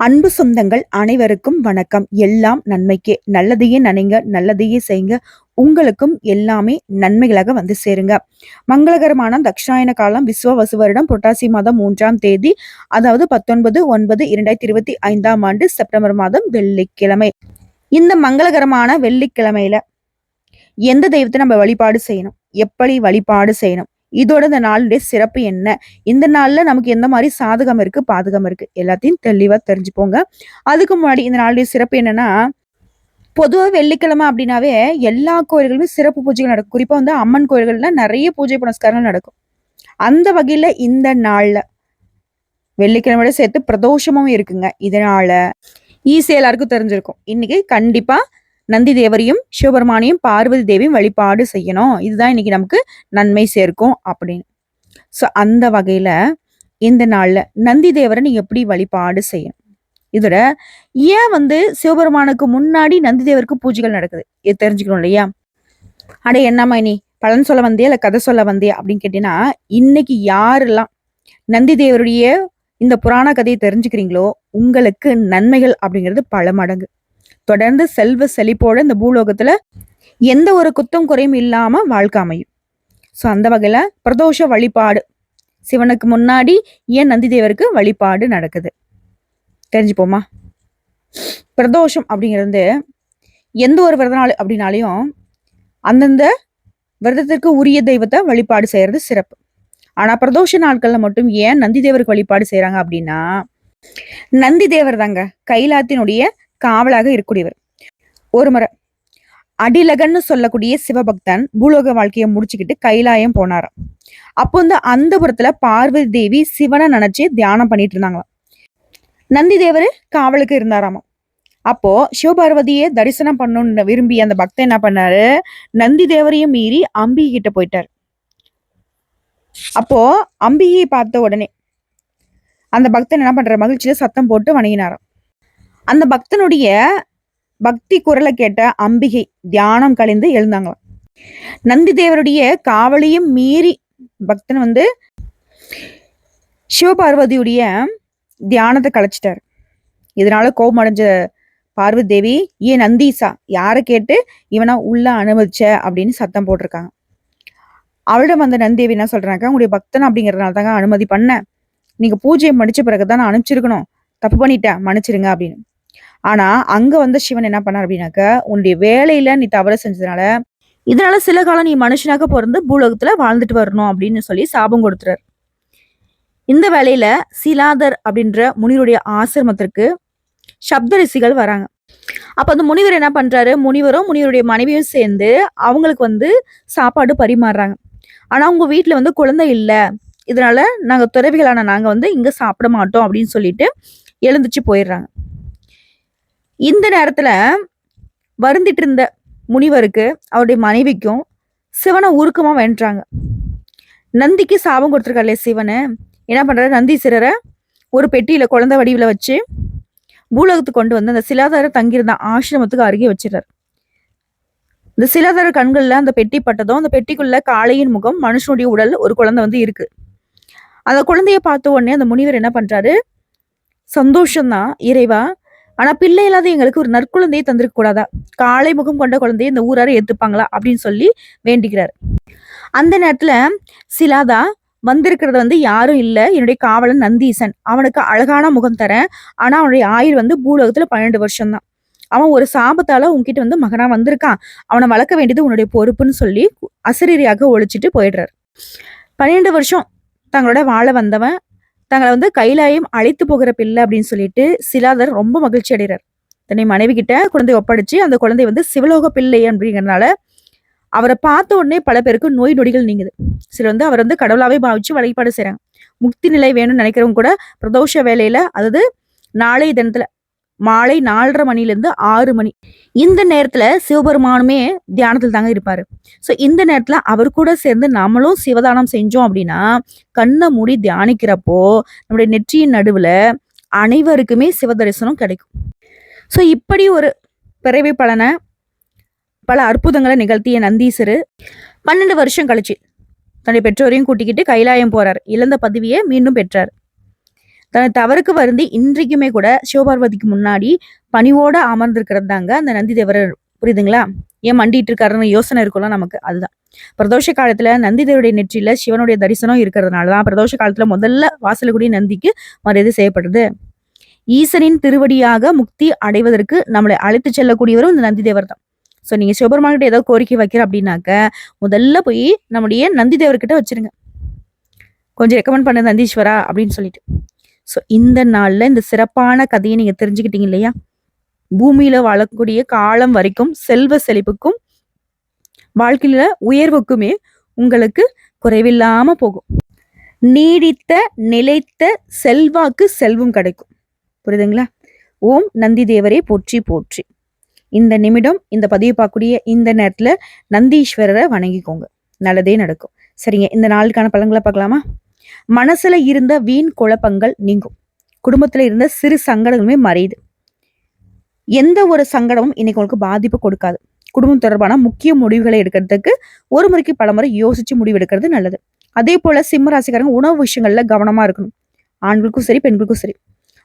அன்பு சொந்தங்கள் அனைவருக்கும் வணக்கம். எல்லாம் நன்மைக்கே. நல்லதையே நினைங்க நல்லதையே செய்யுங்க. உங்களுக்கும் எல்லாமே நன்மைகளாக வந்து சேருங்க. மங்களகரமான தக்ஷாயன காலம் விஸ்வ வருடம் புரட்டாசி மாதம் மூன்றாம் தேதி அதாவது பத்தொன்பது ஒன்பது இரண்டாயிரத்தி இருபத்தி ஐந்தாம் ஆண்டு செப்டம்பர் மாதம் வெள்ளிக்கிழமை. இந்த மங்களகரமான வெள்ளிக்கிழமையில எந்த தெய்வத்தை நம்ம வழிபாடு செய்யணும்? எப்படி வழிபாடு செய்யணும்? இதோட இந்த நாளுடைய சிறப்பு என்ன? இந்த நாள்ல நமக்கு எந்த மாதிரி சாதகம் இருக்கு பாதகம் இருக்கு? எல்லாத்தையும் தெளிவா தெரிஞ்சுப்போங்க. அதுக்கு முன்னாடி இந்த நாளுடைய சிறப்பு என்னன்னா பொதுவாக வெள்ளிக்கிழமை அப்படின்னாவே எல்லா கோயில்களுமே சிறப்பு பூஜைகள் நடக்கும். குறிப்பா வந்து அம்மன் கோயில்கள்ல நிறைய பூஜை புனஸ்காரங்கள் நடக்கும். அந்த வகையில இந்த நாள்ல வெள்ளிக்கிழமையோட சேர்த்து பிரதோஷமும் இருக்குங்க. இதனால ஈஸியா எல்லாருக்கும் தெரிஞ்சிருக்கும். இன்னைக்கு கண்டிப்பா நந்தி தேவரையும் சிவபெருமானையும் பார்வதி தேவியும் வழிபாடு செய்யணும். இதுதான் இன்னைக்கு நமக்கு நன்மை சேர்க்கும் அப்படின்னு. ஸோ அந்த வகையில் இந்த நாளில் நந்தி தேவரை நீங்கள் எப்படி வழிபாடு செய்யணும்? இதோட ஏன் வந்து சிவபெருமானுக்கு முன்னாடி நந்தி தேவருக்கு பூஜைகள் நடக்குது? இது தெரிஞ்சுக்கணும் இல்லையா? அட என்னம்மா நீ பலன் சொல்ல வந்தே இல்லை கதை சொல்ல வந்தே அப்படின்னு கேட்டீங்கன்னா இன்னைக்கு யாரெல்லாம் நந்தி தேவருடைய இந்த புராண கதையை தெரிஞ்சுக்கிறீங்களோ உங்களுக்கு நன்மைகள் அப்படிங்கிறது பல மடங்கு. தொடர்ந்து செல்வ செழிப்போட இந்த பூலோகத்துல எந்த ஒரு குத்தம் குறையும் இல்லாம வாழ்க்கை அமையும். ஸோ அந்த வகையில பிரதோஷ வழிபாடு. சிவனுக்கு முன்னாடி ஏன் நந்தி தேவருக்கு வழிபாடு நடக்குது? தெரிஞ்சுப்போமா? பிரதோஷம் அப்படிங்கிறது எந்த ஒரு விரத நாள் அப்படின்னாலையும் அந்தந்த விரதத்திற்கு உரிய தெய்வத்தை வழிபாடு செய்யறது சிறப்பு. ஆனா பிரதோஷ நாட்கள்ல மட்டும் ஏன் நந்தி தேவருக்கு வழிபாடு செய்யறாங்க அப்படின்னா நந்தி தேவர் தாங்க கைலாத்தினுடைய காவலாக இருக்கக்கூடியவர். ஒரு முறை அடிலகன்னு சொல்லக்கூடிய சிவபக்தன் பூலோக வாழ்க்கையை முடிச்சுக்கிட்டு கைலாயம் போனாராம். அப்போ வந்து அந்த புறத்துல பார்வதி தேவி சிவனை நினைச்சு தியானம் பண்ணிட்டு இருந்தாங்களாம். நந்தி தேவர் காவலுக்கு இருந்தாராமா அப்போ சிவபார்வதியை தரிசனம் பண்ணணும்னு விரும்பி அந்த பக்தன் என்ன பண்ணாரு? நந்தி தேவரையும் மீறி அம்பிகை கிட்ட போயிட்டாரு. அப்போ அம்பிகையை பார்த்த உடனே அந்த பக்தன் என்ன பண்ற மகிழ்ச்சியில சத்தம் போட்டு வணங்கினாராம். அந்த பக்தனுடைய பக்தி குரலை கேட்ட அம்பிகை தியானம் கழிந்து எழுந்தாங்களாம். நந்தி தேவருடைய காவலையும் மீறி பக்தன் வந்து சிவபார்வதியுடைய தியானத்தை கலைச்சிட்டாரு. இதனால கோபம் அடைஞ்ச பார்வதி தேவி ஏன் நந்தீசா யாரை கேட்டு இவனா உள்ள அனுமதிச்ச? அப்படின்னு சத்தம் போட்டிருக்காங்க. அவளிடம் வந்த நந்தேவி என்ன சொல்றாங்க உங்களுடைய பக்தன் அப்படிங்கிறதுனால தாங்க அனுமதி பண்ண. நீங்க பூஜையை மன்னிச்ச பிறகுதான் நான் அனுப்பிச்சிருக்கணும். தப்பு பண்ணிட்டேன் மன்னிச்சிருங்க அப்படின்னு. ஆனா அங்க வந்த சிவன் என்ன பண்ணார் அப்படின்னாக்க உன்னுடைய வேலையில நீ தவறு செஞ்சதுனால இதனால சில காலம் நீ மனுஷனாக பிறந்து பூலோகத்துல வாழ்ந்துட்டு வரணும் அப்படின்னு சொல்லி சாபம் கொடுத்துறாரு. இந்த வேலையில சிலாதர் அப்படின்ற முனிவருடைய ஆசிரமத்திற்கு சப்தரிசிகள் வராங்க. அப்ப அந்த முனிவர் என்ன பண்றாரு? முனிவரும் முனிவருடைய மனைவியும் சேர்ந்து அவங்களுக்கு வந்து சாப்பாடு பரிமாறுறாங்க. ஆனா உங்க வீட்டுல வந்து குழந்தை இல்ல. இதனால நாங்க துறவிகளான நாங்க வந்து இங்க சாப்பிட மாட்டோம் அப்படின்னு சொல்லிட்டு எழுந்துச்சு போயிடுறாங்க. இந்த நேரத்துல வருந்திட்டு இருந்த முனிவருக்கு அவருடைய மனைவிக்கும் சிவனை உருக்கமா வென்றாங்க நந்திக்கு சாபம் கொடுத்துருக்காரு சிவனு. என்ன பண்ணுறாரு நந்தி சிறரை ஒரு பெட்டியில குழந்தை வடிவில் வச்சு பூலகத்துக்கு கொண்டு வந்து அந்த சிலாதார தங்கியிருந்த ஆசிரமத்துக்கு அருகே வச்சிடறார். இந்த சிலாதார கண்களில் அந்த பெட்டி பட்டதும் அந்த பெட்டிக்குள்ள காளையின் முகம் மனுஷனுடைய உடல் ஒரு குழந்தை வந்து இருக்கு. அந்த குழந்தைய பார்த்த உடனே அந்த முனிவர் என்ன பண்றாரு? சந்தோஷம்தான். இறைவா ஆனா பிள்ளை இல்லாத எங்களுக்கு ஒரு நற்குழந்தையை தந்திருக்க கூடாதா? காலை முகம் கொண்ட குழந்தையை இந்த ஊரார ஏத்துப்பாங்களா அப்படின்னு சொல்லி வேண்டிக்கிறார். அந்த நேரத்துல சிலாதா வந்திருக்கிறது வந்து யாரும் இல்லை. என்னுடைய காவலன் நந்தீசன். அவனுக்கு அழகான முகம் தரேன். ஆனா அவனுடைய ஆயுள் வந்து பூலோகத்துல பன்னெண்டு வருஷம் தான் அவன் ஒரு சாபத்தால உன்கிட்ட வந்து மகனா வந்திருக்கான். அவனை வளர்க்க வேண்டியது உன்னுடைய பொறுப்புன்னு சொல்லி அசரீரியாக ஒழிச்சிட்டு போயிடுறாரு. பன்னெண்டு வருஷம் தங்களோட வாழ வந்தவன். தங்களை வந்து கைலாயம் அழைத்து போகிற பிள்ளை அப்படின்னு சொல்லிட்டு சிலாதர் ரொம்ப மகிழ்ச்சி அடைகிறார். தன்னை மனைவி கிட்ட குழந்தை ஒப்படைச்சு அந்த குழந்தை வந்து சிவலோக பிள்ளை அப்படிங்கிறனால அவரை பார்த்த உடனே பல பேருக்கு நோய் நொடிகள் நீங்குது. சிலர் வந்து அவர் வந்து கடவுளாவே பாவிச்சு வழிபாடு செய்கிறாங்க முக்தி நிலை வேணும்னு நினைக்கிறவங்க கூட பிரதோஷ வேலையில அதாவது நாளைய தினத்துல மாலை நாலரை மணிலேருந்து ஆறு மணி. இந்த நேரத்தில் சிவபெருமானுமே தியானத்தில் தாங்க இருப்பார். ஸோ இந்த நேரத்தில் அவர் கூட சேர்ந்து நம்மளும் சிவதானம் செஞ்சோம் அப்படின்னா கண்ணை மூடி தியானிக்கிறப்போ நம்முடைய நெற்றியின் நடுவில் அனைவருக்குமே சிவ தரிசனம் கிடைக்கும். ஸோ இப்படி ஒரு பிறவி பலனை பல அற்புதங்களை நிகழ்த்திய நந்தீசரு பன்னெண்டு வருஷம் கழிச்சு தன்னுடைய பெற்றோரையும் கூட்டிக்கிட்டு கைலாயம் போறார். இழந்த பதவியை மீண்டும் பெற்றார். தன் தவறுக்கு வருந்தி இன்றைக்குமே கூட சிவபார்வதிக்கு முன்னாடி பணிவோட அமர்ந்திருக்கிறது தாங்க அந்த நந்தி தேவரர். புரியுதுங்களா? ஏன் மண்டிட்டு இருக்காருன்னு யோசனை இருக்கும்ல நமக்கு. அதுதான். பிரதோஷ காலத்துல நந்திதேவருடைய நெற்றியில சிவனுடைய தரிசனம் இருக்கிறதுனாலதான் பிரதோஷ காலத்துல முதல்ல வாசலுக்குடிய நந்திக்கு மரியாதை செய்யப்படுது. ஈசனின் திருவடியாக முக்தி அடைவதற்கு நம்மளை அழைத்து செல்லக்கூடியவரும் இந்த நந்தி தேவர் தான். ஸோ நீங்க சிவபெருமான் ஏதாவது ஏதோ கோரிக்கை வைக்கிற அப்படின்னாக்க முதல்ல போய் நம்முடைய நந்தி தேவர்கிட்ட வச்சிருங்க. கொஞ்சம் ரெக்கமெண்ட் பண்ண நந்தீஸ்வரா அப்படின்னு சொல்லிட்டு. ஸோ இந்த நாள்ல இந்த சிறப்பான கதையை நீங்க தெரிஞ்சுக்கிட்டீங்க இல்லையா? பூமியில வாழக்கூடிய காலம் வரைக்கும் செல்வ செழிப்புக்கும் வாழ்க்கையில உயர்வுக்குமே உங்களுக்கு குறைவில்லாம போகும். நீடித்த நிலைத்த செல்வாக்கு செல்வம் கிடைக்கும். புரியுதுங்களா? ஓம் நந்தி தேவரே போற்றி போற்றி. இந்த நிமிடம் இந்த பதிவு பார்க்கக்கூடிய இந்த நேரத்துல நந்தீஸ்வரரை வணங்கிக்கோங்க. நல்லதே நடக்கும். சரிங்க இந்த நாளுக்கான பழங்களை பார்க்கலாமா? மனசுல இருந்த வீண் குழப்பங்கள் நீங்கும். குடும்பத்துல இருந்த சிறு சங்கடங்களுமே மறையுது. எந்த ஒரு சங்கடமும் இன்னைக்கு உங்களுக்கு பாதிப்பு கொடுக்காது. குடும்பம் தொடர்பான முக்கிய முடிவுகளை எடுக்கிறதுக்கு ஒரு முறைக்கு பல முறை யோசிச்சு முடிவு எடுக்கிறது நல்லது. அதே போல சிம்ம ராசிக்காரங்க உணவு விஷயங்கள்ல கவனமா இருக்கணும். ஆண்களுக்கும் சரி பெண்களுக்கும் சரி.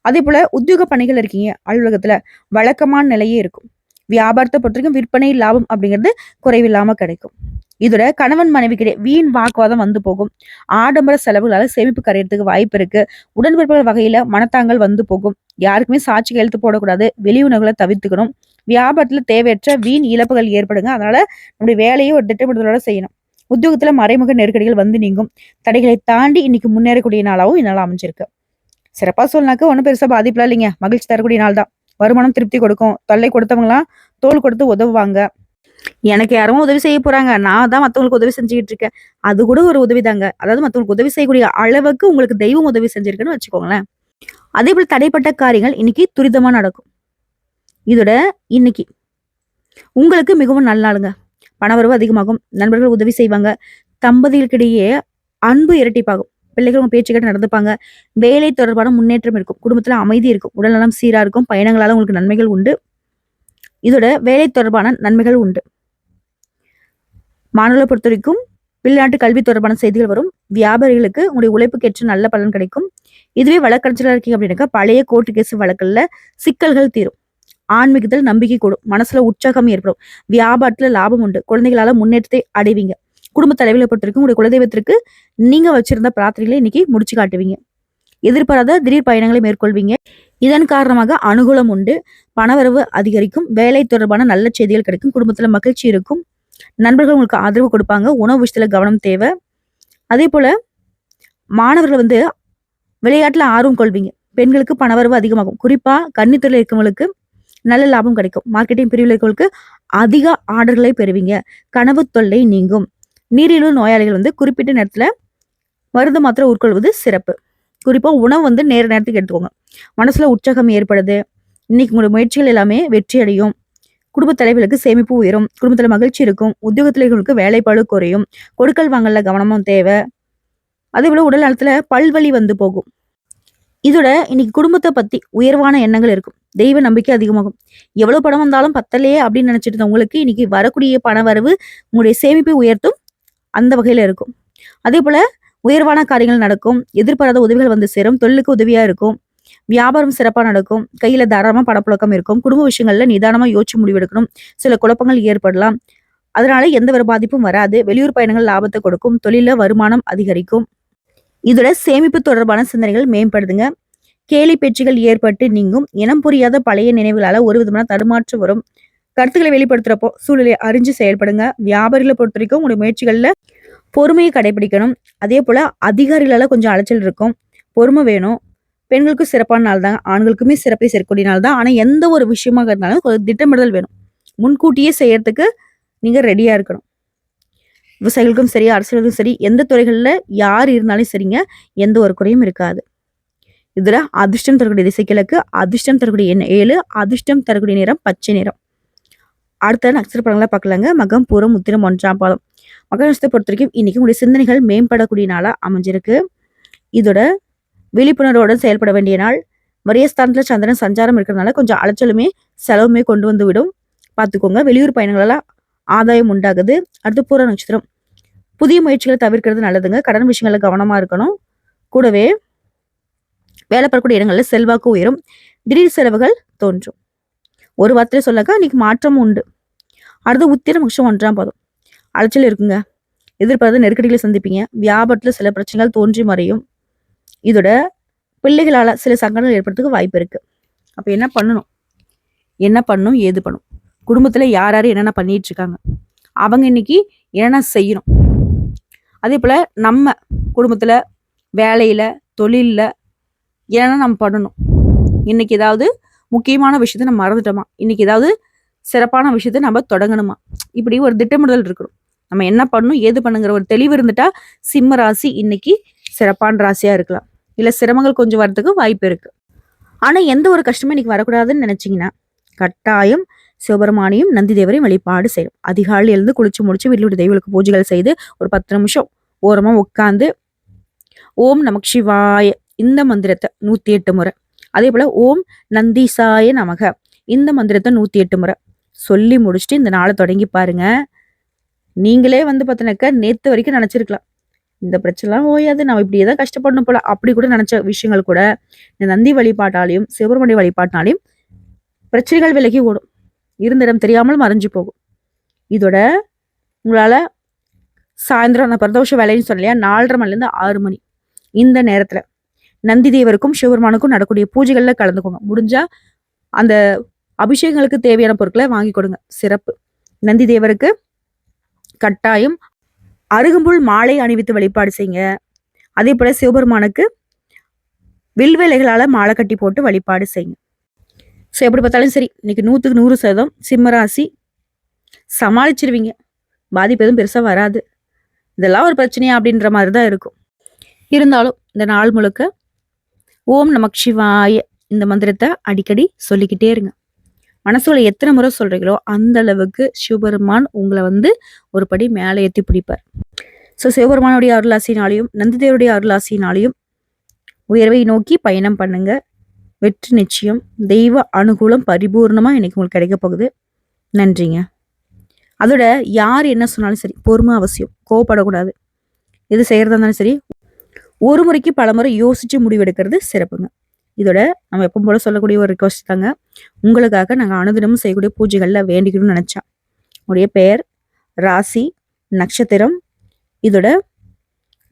அதே போல உத்தியோக பணிகள் இருக்கீங்க. அலுவலகத்துல வழக்கமான நிலையே இருக்கும். வியாபாரத்தை பொறுத்த வரைக்கும் விற்பனை லாபம் அப்படிங்கிறது குறைவில்லாம கிடைக்கும். இதோட கணவன் மனைவிக்கிடையே வீண் வாக்குவாதம் வந்து போகும். ஆடம்பர செலவுகளால சேமிப்பு கரையிறதுக்கு வாய்ப்பு இருக்கு. உடன்பிறப்புகள் வகையில மனத்தாங்கள் வந்து போகும். யாருக்குமே சாட்சி கையெழுத்து போடக்கூடாது. வெளி உணவுகளை தவிர்த்துக்கணும். வியாபாரத்துல தேவையற்ற வீண் இழப்புகள் ஏற்படுங்க. அதனால நம்முடைய வேலையை ஒரு திட்டமிடுதலோட செய்யணும். உத்தியோகத்துல மறைமுக நெருக்கடிகள் வந்து நீங்கும். தடைகளை தாண்டி இன்னைக்கு முன்னேறக்கூடிய நாளாகவும் இந்நாள் அமைஞ்சிருக்கு. சிறப்பா சொல்லனாக்க ஒன்றும் பெருசா பாதிப்புலாம் இல்லைங்க. மகிழ்ச்சி தரக்கூடிய நாள் தான் வருமானம் திருப்தி கொடுக்கும். தொல்லை கொடுத்தவங்களாம் தோல் கொடுத்து உதவுவாங்க. எனக்கு யாரும் உதவி செய்ய போறாங்க. நான் தான் மத்தவங்களுக்கு உதவி செஞ்சுக்கிட்டு இருக்கேன். அது கூட ஒரு உதவி தாங்க அதாவது மத்தவங்களுக்கு உதவி செய்யக்கூடிய அளவுக்கு உங்களுக்கு தெய்வம் உதவி செஞ்சிருக்குன்னு வச்சுக்கோங்களேன். அதே போல தடைப்பட்ட காரியங்கள் இன்னைக்கு துரிதமா நடக்கும். இதோட இன்னைக்கு உங்களுக்கு மிகவும் நல்ல நாளுங்க. பணவரவு அதிகமாகும். நண்பர்கள் உதவி செய்வாங்க. தம்பதிகளுக்கிடையே அன்பு இரட்டிப்பாகும். பிள்ளைகள் உங்க பேச்சு கேட்டு நடந்துப்பாங்க. வேலை தொடர்பான முன்னேற்றம் இருக்கும். குடும்பத்துல அமைதி இருக்கும். உடல்நலம் சீரா இருக்கும். பயணங்களால உங்களுக்கு நன்மைகள் உண்டு. இதோட வேலை தொடர்பான நன்மைகள் உண்டு. மாணவர்களை பொறுத்த வரைக்கும் வெளிநாட்டு கல்வி தொடர்பான செய்திகள் வரும். வியாபாரிகளுக்கு உங்களுடைய உழைப்புக்கேற்ற நல்ல பலன் கிடைக்கும். இதுவே வழக்கறிஞராக இருக்கீங்க அப்படின்னாக்கா பழைய கோர்ட்டு கேஸ் வழக்குல சிக்கல்கள் தீரும். ஆன்மீகத்தில் நம்பிக்கை கூடும். மனசுல உற்சாகம் ஏற்படும். வியாபாரத்துல லாபம் உண்டு. குழந்தைகளால முன்னேற்றத்தை அடைவீங்க. குடும்ப தலைவர்களை பொறுத்தவரைக்கும் உங்களுடைய குலதெய்வத்திற்கு நீங்க வச்சிருந்த பிரார்த்தனைகளை இன்னைக்கு முடிச்சு காட்டுவீங்க. எதிர்பாராத திடீர் பயணங்களை மேற்கொள்வீங்க. இதன் காரணமாக அனுகூலம் உண்டு. பணவரவு அதிகரிக்கும். வேலை தொடர்பான நல்ல செய்திகள் கிடைக்கும். குடும்பத்தில் மகிழ்ச்சி இருக்கும். நண்பர்கள் உங்களுக்கு ஆதரவு கொடுப்பாங்க. உணவு விஷயத்துல கவனம் தேவை. அதே போல மாணவர்கள் வந்து விளையாட்டில் ஆர்வம் கொள்வீங்க. பெண்களுக்கு பணவரவு அதிகமாகும். குறிப்பாக கன்னித்துறையில் இருக்கவங்களுக்கு நல்ல லாபம் கிடைக்கும். மார்க்கெட்டிங் பிரிவில் இருக்கவங்களுக்கு அதிக ஆர்டர்களை பெறுவீங்க. கனவு தொல்லை நீங்கும். நீரிழிவு நோயாளிகள் வந்து குறிப்பிட்ட நேரத்தில் மருந்து மாத்திரை உட்கொள்வது சிறப்பு. குறிப்பாக உணவு வந்து நேர நேரத்துக்கு எடுத்துக்கோங்க. மனசுல உற்சாகம் ஏற்படுது. இன்னைக்கு உங்களோட முயற்சிகள் எல்லாமே வெற்றி அடையும். குடும்ப தலைவர்களுக்கு சேமிப்பு உயரும். குடும்பத்தில் மகிழ்ச்சி இருக்கும். உத்தியோகத்திலர்களுக்கு வேலைப்பாடு குறையும். கொடுக்கல் வாங்கல கவனமும் தேவை. அதே போல உடல் நலத்துல பல்வழி வந்து போகும். இதோட இன்னைக்கு குடும்பத்தை பத்தி உயர்வான எண்ணங்கள் இருக்கும். தெய்வ நம்பிக்கை அதிகமாகும். எவ்வளவு பணம் வந்தாலும் பத்தலையே அப்படின்னு நினைச்சிட்டு இருந்த உங்களுக்கு இன்னைக்கு வரக்கூடிய பண வரவு உங்களுடைய சேமிப்பை உயர்த்தும் அந்த வகையில இருக்கும். அதே போல உயர்வான காரியங்கள் நடக்கும் எதிர்பாராத உதவிகள் வந்து சேரும் தொழிலுக்கு உதவியா இருக்கும் வியாபாரம் சிறப்பா நடக்கும் கையில தாராளமா பணப்புழக்கம் இருக்கும் குடும்ப விஷயங்கள்ல நிதானமா யோசிச்சு முடிவெடுக்கணும் சில குழப்பங்கள் ஏற்படலாம். அதனால எந்த ஒரு பாதிப்பும் வராது வெளியூர் பயணங்கள் லாபத்தை கொடுக்கும் தொழில வருமானம் அதிகரிக்கும். இதோட சேமிப்பு தொடர்பான சிந்தனைகள் மேம்படுதுங்க. கேலி பேச்சுகள் ஏற்பட்டு நீங்கும் இனம் புரியாத பழைய நினைவுகளால ஒரு விதமான தடுமாற்றம் வரும். கருத்துக்களை வெளிப்படுத்துறப்போ சூழலை அறிஞ்சு செயல்படுங்க. வியாபாரிகளை பொறுத்த வரைக்கும் உங்களுடைய முயற்சிகளில் பொறுமையை கடைபிடிக்கணும். அதே போல் அதிகாரிகளால் கொஞ்சம் அலைச்சல் இருக்கும். பொறுமை வேணும். பெண்களுக்கும் சிறப்பான நாள் தான். ஆண்களுக்குமே சிறப்பை சேர்க்கக்கூடிய நாள் தான். ஆனால் எந்த ஒரு விஷயமாக இருந்தாலும் கொஞ்சம் திட்டமிடல் வேணும். முன்கூட்டியே செய்யறதுக்கு நீங்கள் ரெடியாக இருக்கணும். விவசாயிகளுக்கும் சரி அரசியலுக்கும் சரி எந்த துறைகளில் யார் இருந்தாலும் சரிங்க. எந்த ஒரு குறையும் இருக்காது. இதில் அதிர்ஷ்டம் தரக்கூடிய திசைக்கிழக்கு அதிர்ஷ்டம் தரக்கூடிய எண் ஏழு அதிர்ஷ்டம் தரக்கூடிய நிறம் பச்சை நிறம் அடுத்த நட்சத்திர படங்களை பார்க்கலாங்க. மகம் பூரம் உத்திரம் ஒன்றாம் பாதம். மகர நட்சத்திரத்தை பொறுத்த வரைக்கும் இன்னைக்கு உங்களுடைய சிந்தனைகள் மேம்படக்கூடிய நாளாக அமைஞ்சிருக்கு. இதோட விழிப்புணர்வோட செயல்பட வேண்டிய நாள். வரியஸ்தானத்துல சந்திரன் சஞ்சாரம் இருக்கிறதுனால கொஞ்சம் அலைச்சலுமே செலவுமே கொண்டு வந்து விடும். பார்த்துக்கோங்க. வெளியூர் பயணங்களெல்லாம் ஆதாயம் உண்டாகுது. அடுத்து பூர நட்சத்திரம். புதிய முயற்சிகளை தவிர்க்கிறது நல்லதுங்க. கடன் விஷயங்களில் கவனமாக இருக்கணும். கூடவே வேலை பெறக்கூடிய இடங்களில் செல்வாக்கு உயரும். திடீர் செலவுகள் தோன்றும். ஒரு வார்த்தையில சொல்லக்கா இன்னைக்கு மாற்றம் உண்டு. அடுத்து உத்திரம் வருஷம் ஒன்றாம் பாதம். அலைச்சல் இருக்குங்க. எதிர்பார்த்த நெருக்கடிகளை சந்திப்பீங்க. வியாபாரத்தில் சில பிரச்சனைகள் தோன்றி மறையும். இதோட பிள்ளைகளால் சில சங்கடங்கள் ஏற்படுறதுக்கு வாய்ப்பு இருக்கு. அப்போ என்ன பண்ணணும்? என்ன பண்ணணும் ஏது பண்ணும்? குடும்பத்தில் யார் யார் என்னென்ன பண்ணிட்டு இருக்காங்க அவங்க இன்னைக்கு என்னென்ன செய்யணும்? அதே போல் நம்ம குடும்பத்தில் வேலையில் தொழில்ல என்னென்ன நம்ம பண்ணணும்? இன்னைக்கு ஏதாவது முக்கியமான விஷயத்த நம்ம மறந்துட்டோமா? இன்னைக்கு ஏதாவது சிறப்பான விஷயத்த நம்ம தொடங்கணுமா? இப்படி ஒரு திட்டமிடுதல் இருக்கணும். நம்ம என்ன பண்ணணும் ஏது பண்ணுங்கிற ஒரு தெளிவு இருந்துட்டா சிம்ம ராசி இன்னைக்கு சிறப்பான ராசியா இருக்கலாம். இல்ல சிரமங்கள் கொஞ்சம் வரதுக்கு வாய்ப்பு இருக்கு. ஆனா எந்த ஒரு கஷ்டமும் இன்னைக்கு வரக்கூடாதுன்னு நினைச்சிங்கன்னா கட்டாயம் சிவபெருமானையும் நந்தி தேவரையும் வழிபாடு செய்யும் அதிகாலையில் எழுந்து குளிச்சு முடிச்சு வீட்டில் தெய்வங்களுக்கு பூஜைகள் செய்து ஒரு பத்து நிமிஷம் ஓரமா உட்காந்து ஓம் நமக் சிவாய இந்த மந்திரத்தை நூத்தி எட்டு முறை அதே போல ஓம் நந்திசாய நமக. இந்த மந்திரத்தை நூத்தி எட்டு முறை சொல்லி முடிச்சுட்டு இந்த நாளை தொடங்கி பாருங்க. நீங்களே வந்து பார்த்தினாக்கா நேத்து வரைக்கும் நினைச்சிருக்கலாம். இந்த பிரச்சனைலாம் ஓயாது நம்ம இப்படியே தான் கஷ்டப்படணும் போல. அப்படி கூட நினைச்ச விஷயங்கள் கூட இந்த நந்தி வழிபாட்டாலையும் சிவபெருமணி வழிபாட்டினாலையும் பிரச்சனைகள் விலகி ஓடும். இருந்த இடம் தெரியாமல் மறைஞ்சு போகும். இதோட உங்களால சாயந்தரம் நான் பிரதோஷ வேலைன்னு சொல்லலையா? நாலரை மணிலேருந்து ஆறு மணி. இந்த நேரத்தில் நந்தி தேவருக்கும் சிவபெருமானுக்கும் நடக்கூடிய பூஜைகளில் கலந்துக்கோங்க. முடிஞ்சா அந்த அபிஷேகங்களுக்கு தேவையான பொருட்களை வாங்கி கொடுங்க. சிறப்பு. நந்தி தேவருக்கு கட்டாயம் அருகம்புல் மாலை அணிவித்து வழிபாடு செய்யுங்க. அதே போல சிவபெருமானுக்கு வில்வேலைகளால் மாலை கட்டி போட்டு வழிபாடு செய்யுங்க. ஸோ எப்படி பார்த்தாலும் சரி இன்னைக்கு நூற்றுக்கு நூறு சதம் சிம்மராசி சமாளிச்சிருவீங்க. பாதிப்பு எதுவும் பெருசாக வராது. இதெல்லாம் ஒரு பிரச்சனையா அப்படின்ற மாதிரி தான் இருக்கும். இருந்தாலும் இந்த நாள் முழுக்க ஓம் நமக் சிவாய. இந்த மந்திரத்தை அடிக்கடி சொல்லிக்கிட்டே இருங்க. மனசுல எத்தனை முறை சொல்றீங்களோ அந்த அளவுக்கு சிவபெருமான் உங்களை வந்து ஒரு படி மேலே ஏற்றி பிடிப்பார். ஸோ சிவபெருமானுடைய அருளாசினாலையும் நந்திதேவருடைய அருளாசினாலையும் உயர்வை நோக்கி பயணம் பண்ணுங்க. வெற்றி நிச்சயம் தெய்வ அனுகூலம் பரிபூர்ணமாக இன்னைக்கு உங்களுக்கு கிடைக்க போகுது. நன்றிங்க. அதோட யார் என்ன சொன்னாலும் சரி பொறுமை அவசியம். கோவப்படக்கூடாது. எது செய்கிறதா இருந்தாலும் சரி ஒரு முறைக்கு பல முறை யோசிச்சு முடிவெடுக்கிறது சிறப்புங்க. இதோட நம்ம எப்பவும் போல சொல்லக்கூடிய ஒரு ரிக்வஸ்ட் தாங்க. உங்களுக்காக நாங்கள் அனுதினமும் செய்யக்கூடிய பூஜைகளில் வேண்டிக்கணும்னு நினச்சோம் உங்களுடைய பெயர் ராசி நட்சத்திரம் இதோட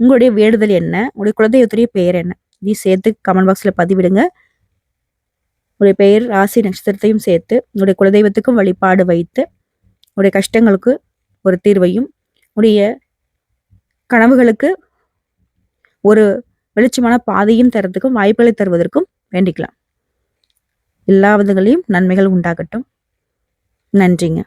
உங்களுடைய வேண்டுதல் என்ன? உங்களுடைய குலதெய்வத்துடைய பெயர் என்ன? இதையும் சேர்த்து கமெண்ட் பாக்ஸில் பதிவிடுங்க. உங்களுடைய பெயர் ராசி நட்சத்திரத்தையும் சேர்த்து உங்களுடைய குலதெய்வத்துக்கும் வழிபாடு வைத்து உங்களுடைய கஷ்டங்களுக்கு ஒரு தீர்வையும் உடைய கனவுகளுக்கு ஒரு வெளிச்சமான பாதையும் தரத்துக்கும் வாய்ப்புகளை தருவதற்கும் வேண்டிக்கலாம். எல்லா விதங்களையும் நன்மைகள் உண்டாகட்டும். நன்றிங்க.